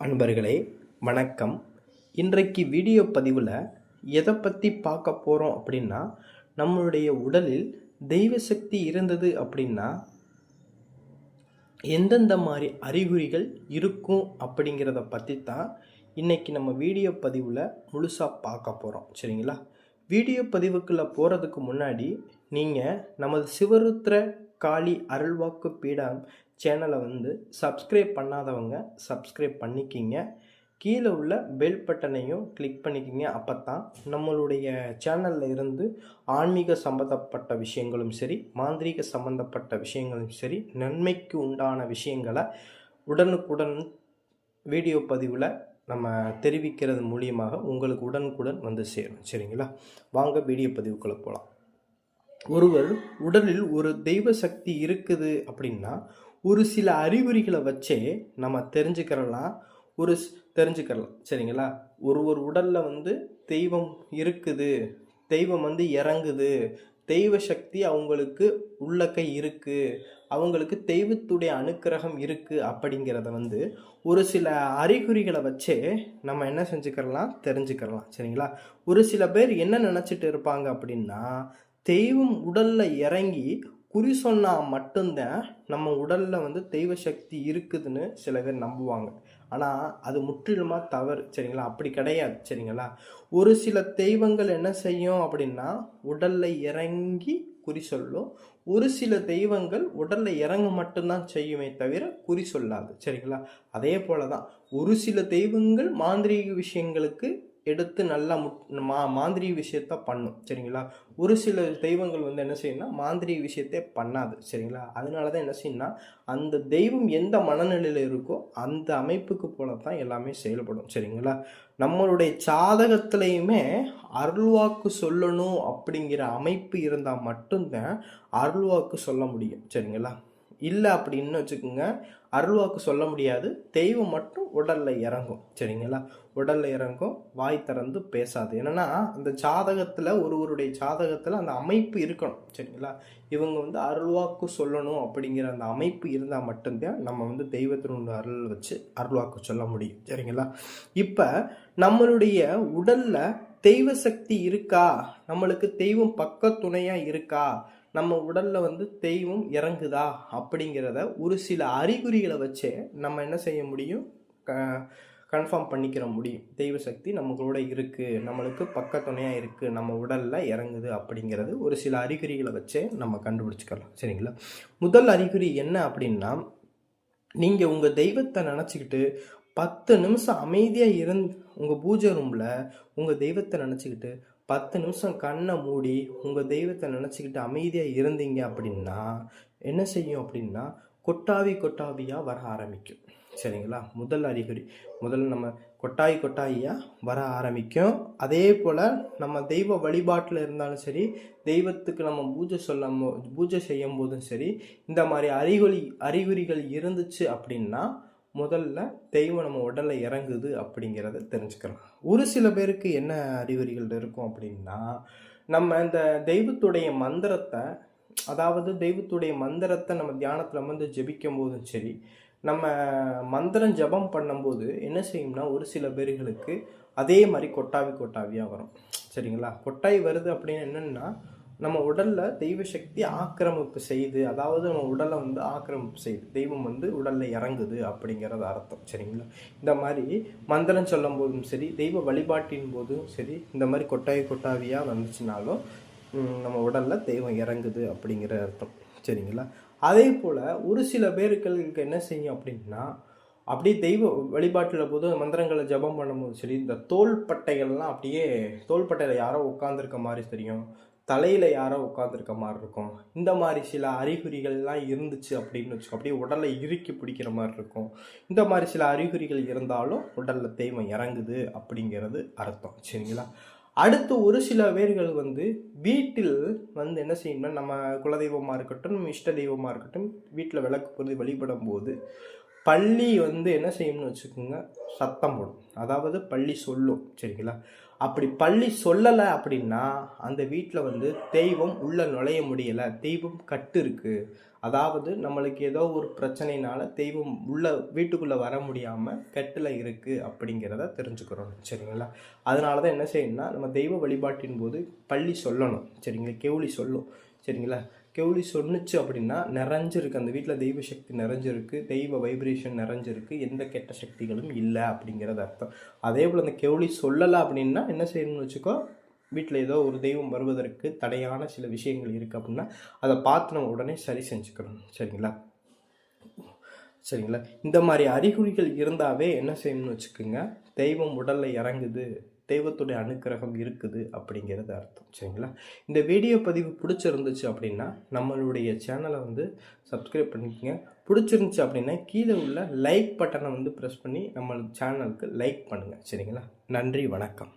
அன்பர்களே வணக்கம். இன்றைக்கு வீடியோ பதிவில் எதை பற்றி பார்க்க போகிறோம் அப்படின்னா நம்மளுடைய உடலில் தெய்வ சக்தி இருந்தது அப்படின்னா எந்தெந்த மாதிரி அறிகுறிகள் இருக்கும் அப்படிங்கிறத பற்றி தான் இன்றைக்கி நம்ம வீடியோ பதிவில் முழுசாக பார்க்க போகிறோம் சரிங்களா? வீடியோ பதிவுக்குள்ளே போகிறதுக்கு முன்னாடி நீங்கள் நமது சிவருத்ர காளி அருள்வாக்கு பீடம் சேனலை வந்து சப்ஸ்கிரைப் பண்ணாதவங்க சப்ஸ்கிரைப் பண்ணிக்கிங்க. கீழே உள்ள பெல் பட்டனையும் கிளிக் பண்ணிக்கிங்க. அப்போ தான் நம்மளுடைய சேனலில் இருந்து ஆன்மீக சம்மந்தப்பட்ட விஷயங்களும் சரி மாந்திரீக சம்மந்தப்பட்ட விஷயங்களும் சரி நன்மைக்கு உண்டான விஷயங்களை உடனுக்குடன் வீடியோ பதிவில் நம்ம தெரிவிக்கிறது மூலியமாக உங்களுக்கு உடனுக்குடன் வந்து சேரும். சரிங்களா? வாங்க வீடியோ பதிவுக்குள்ளே போகலாம் ஒருவர் உடலில் ஒரு தெய்வ சக்தி இருக்குது அப்படின்னா ஒரு சில அறிகுறிகளை வச்சே நம்ம தெரிஞ்சுக்கிறலாம் ஒரு தெரிஞ்சுக்கிறலாம். சரிங்களா? ஒரு ஒரு உடலில் வந்து தெய்வம் இருக்குது தெய்வம் வந்து இறங்குது தெய்வ சக்தி அவங்களுக்கு உள்ளக்க இருக்குது அவங்களுக்கு தெய்வத்துடைய அனுக்கிரகம் இருக்குது அப்படிங்கிறத வந்து ஒரு சில அறிகுறிகளை வச்சே நம்ம என்ன செஞ்சுக்கிறலாம் தெரிஞ்சுக்கிறலாம். சரிங்களா? ஒரு சில பேர் என்ன நினச்சிட்டு இருப்பாங்க அப்படின்னா தெய்வம் உடலில் இறங்கி குறி சொன்னால் மட்டும்தான் நம்ம உடலில் வந்து தெய்வ சக்தி இருக்குதுன்னு சில பேர் நம்புவாங்க. ஆனால் அது முற்றிலுமாக தவறு சரிங்களா? அப்படி கிடையாது சரிங்களா? ஒரு சில தெய்வங்கள் என்ன செய்யும் அப்படின்னா உடலில் இறங்கி குறி சொல்லும். ஒரு சில தெய்வங்கள் உடலில் இறங்க மட்டும்தான் செய்யுமே தவிர குறி சொல்லாது சரிங்களா? அதே போல தான் ஒரு சில தெய்வங்கள் மாந்திரீக விஷயங்களுக்கு எடுத்து நல்லா முட் மா மாந்திரீக விஷயத்த பண்ணும் சரிங்களா? ஒரு சில தெய்வங்கள் வந்து என்ன செய்யும்னா மாந்திரி விஷயத்தே பண்ணாது சரிங்களா? அதனால தான் என்ன செய்யணும்னா அந்த தெய்வம் எந்த மனநிலையில் இருக்கோ அந்த அமைப்புக்கு போல தான் எல்லாமே செயல்படும் சரிங்களா? நம்மளுடைய சாதகத்திலையுமே அருள்வாக்கு சொல்லணும் அப்படிங்கிற அமைப்பு இருந்தால் மட்டும்தான் அருள்வாக்கு சொல்ல முடியும் சரிங்களா? இல்லை அப்படின்னு வச்சுக்கோங்க. அருள்வாக்கு சொல்ல முடியாது. தெய்வம் மட்டும் உடலில் இறங்கும். சரிங்களா? உடலில் இறங்கும். வாய் திறந்து பேசாது. என்னன்னா அந்த ஜாதகத்தில் ஒருவருடைய ஜாதகத்தில் அந்த அமைப்பு இருக்கணும். சரிங்களா? இவங்க வந்து அருள்வாக்கு சொல்லணும் அப்படிங்கிற அந்த அமைப்பு இருந்தால் மட்டும்தான் நம்ம வந்து தெய்வத்தினுடைய அருள் வச்சு அருள்வாக்கு சொல்ல முடியும். சரிங்களா? இப்போ நம்மளுடைய உடலில் தெய்வ சக்தி இருக்கா? நம்மளுக்கு தெய்வம் பக்க துணையாக இருக்கா? நம்ம உடலில் வந்து தெய்வம் இறங்குதா அப்படிங்கிறத ஒரு சில அறிகுறிகளை வச்சே நம்ம என்ன செய்ய முடியும்? கன்ஃபார்ம் பண்ணிக்கிற முடியும். தெய்வ சக்தி நம்மளோட இருக்குது நம்மளுக்கு பக்கத்துணையாக இருக்குது நம்ம உடலில் இறங்குது அப்படிங்கிறது ஒரு சில அறிகுறிகளை வச்சே நம்ம கண்டுபிடிச்சிக்கலாம். சரிங்களா? முதல் அறிகுறி என்ன அப்படின்னா நீங்கள் உங்கள் தெய்வத்தை நினச்சிக்கிட்டு பத்து நிமிஷம் அமைதியாக இருந் உங்கள் பூஜை ரூமில் உங்கள் தெய்வத்தை நினச்சிக்கிட்டு பத்து நிமிஷம் கண்ணை மூடி உங்கள் தெய்வத்தை நினச்சிக்கிட்டு அமைதியாக இருந்தீங்க அப்படின்னா என்ன செய்யும் அப்படின்னா கொட்டாவி கொட்டாவியாக வர ஆரம்பிக்கும். சரிங்களா? முதல் அறிகுறி. முதல்ல நம்ம கொட்டாய் கொட்டாயியாக வர ஆரம்பிக்கும். அதே போல் நம்ம தெய்வ வழிபாட்டில் இருந்தாலும் சரி தெய்வத்துக்கு நம்ம பூஜை சொல்லும் பூஜை செய்யும் போதும் சரி இந்த மாதிரி அறிகுறி அறிகுறிகள் இருந்துச்சு அப்படின்னா முதல்ல தெய்வம் நம்ம உடலில் இறங்குது அப்படிங்கிறத தெரிஞ்சுக்கலாம். ஒரு சில பேருக்கு என்ன அறிகுறிகள் இருக்கும் அப்படின்னா நம்ம இந்த தெய்வத்துடைய மந்திரத்தை அதாவது தெய்வத்துடைய மந்திரத்தை நம்ம தியானத்தில் அமர்ந்து ஜெபிக்கும் போதும் சரி நம்ம மந்திரம் ஜெபம் பண்ணும்போது என்ன செய்யும்னா ஒரு சில பேர்களுக்கு அதே மாதிரி கொட்டாவி கொட்டாவியாக வரும். சரிங்களா? கொட்டாய் வருது அப்படின்னு என்னென்னா நம்ம உடல்ல தெய்வ சக்தி ஆக்கிரமிப்பு செய்து அதாவது நம்ம உடலை வந்து ஆக்கிரமிப்பு செய்யுது தெய்வம் வந்து உடல்ல இறங்குது அப்படிங்கிறது அர்த்தம் சரிங்களா? இந்த மாதிரி மந்திரம் சொல்லும் போதும் சரி தெய்வ வழிபாட்டின் போதும் சரி இந்த மாதிரி கொட்டாய் கொட்டாவியா வந்துச்சுனாலும் நம்ம உடல்ல தெய்வம் இறங்குது அப்படிங்கிற அர்த்தம் சரிங்களா? அதே போல ஒரு சில பேர்களுக்கு என்ன செய்யும் அப்படின்னா அப்படியே தெய்வ வழிபாட்டில் போது மந்திரங்களை ஜெபம் பண்ணும்போது சரி இந்த தோள்பட்டைகள்லாம் அப்படியே தோள்பட்டையில் யாரோ உட்காந்துருக்க மாதிரி தெரியும் தலையில் யாரோ உட்காந்துருக்க மாதிரி இருக்கும். இந்த மாதிரி சில அறிகுறிகள்லாம் இருந்துச்சு அப்படின்னு வச்சுக்கோ அப்படியே உடலை இறுக்கி பிடிக்கிற மாதிரி இருக்கும். இந்த மாதிரி சில அறிகுறிகள் இருந்தாலும் உடலில் தெய்வம் இறங்குது அப்படிங்கிறது அர்த்தம். சரிங்களா? அடுத்து ஒரு சில பேர்கள் வந்து வீட்டில் வந்து என்ன செய்யணும்னா நம்ம குலதெய்வமாக இருக்கட்டும் நம்ம இஷ்ட தெய்வமாக இருக்கட்டும் வீட்டில் விளக்கு பொருதி வழிபடும் போது பள்ளி வந்து என்ன செய்யணும்னு வச்சுக்கோங்க சத்தம் போடும். அதாவது பள்ளி சொல்லும். சரிங்களா? அப்படி பள்ளி சொல்லலை அப்படின்னா அந்த வீட்டில் வந்து தெய்வம் உள்ளே நுழைய முடியலை. தெய்வம் கட்டு இருக்குது அதாவது நம்மளுக்கு ஏதோ ஒரு பிரச்சனைனால தெய்வம் உள்ள வீட்டுக்குள்ளே வர முடியாமல் கெட்டில் இருக்குது அப்படிங்கிறத தெரிஞ்சுக்கிறோம். சரிங்களா? அதனால தான் என்ன செய்யணும்னா நம்ம தெய்வ வழிபாட்டின் போது பள்ளி சொல்லணும். சரிங்களா? கெவுளி சொல்லும். சரிங்களா? கெவுளி சொன்னுச்சு அப்படின்னா நிறைஞ்சிருக்கு. அந்த வீட்டில் தெய்வ சக்தி நிறைஞ்சிருக்கு. தெய்வ வைப்ரேஷன் நிறைஞ்சிருக்கு. எந்த கெட்ட சக்திகளும் இல்லை அப்படிங்கிறது அர்த்தம். அதே போல் அந்த கெவுளி சொல்லலை அப்படின்னா என்ன செய்யணும்னு வச்சுக்கோ வீட்டில் ஏதோ ஒரு தெய்வம் வருவதற்கு தடையான சில விஷயங்கள் இருக்குது அப்படின்னா அதை பார்த்து நம்ம உடனே சரி செஞ்சுக்கணும். சரிங்களா? சரிங்களா? இந்த மாதிரி அறிகுறிகள் இருந்தாவே என்ன செய்யணும்னு வச்சுக்கோங்க. தெய்வம் உடலில் இறங்குது. தெய்வத்துடைய அனுக்கிரகம் இருக்குது அப்படிங்கிறது அர்த்தம். சரிங்களா? இந்த வீடியோ பதிவு பிடிச்சிருந்துச்சு அப்படின்னா நம்மளுடைய சேனலை வந்து சப்ஸ்கிரைப் பண்ணிக்கோங்க. பிடிச்சிருந்துச்சு அப்படின்னா கீழே உள்ள லைக் பட்டனை வந்து ப்ரெஸ் பண்ணி நம்ம சேனலுக்கு லைக் பண்ணுங்கள் சரிங்களா? நன்றி வணக்கம்.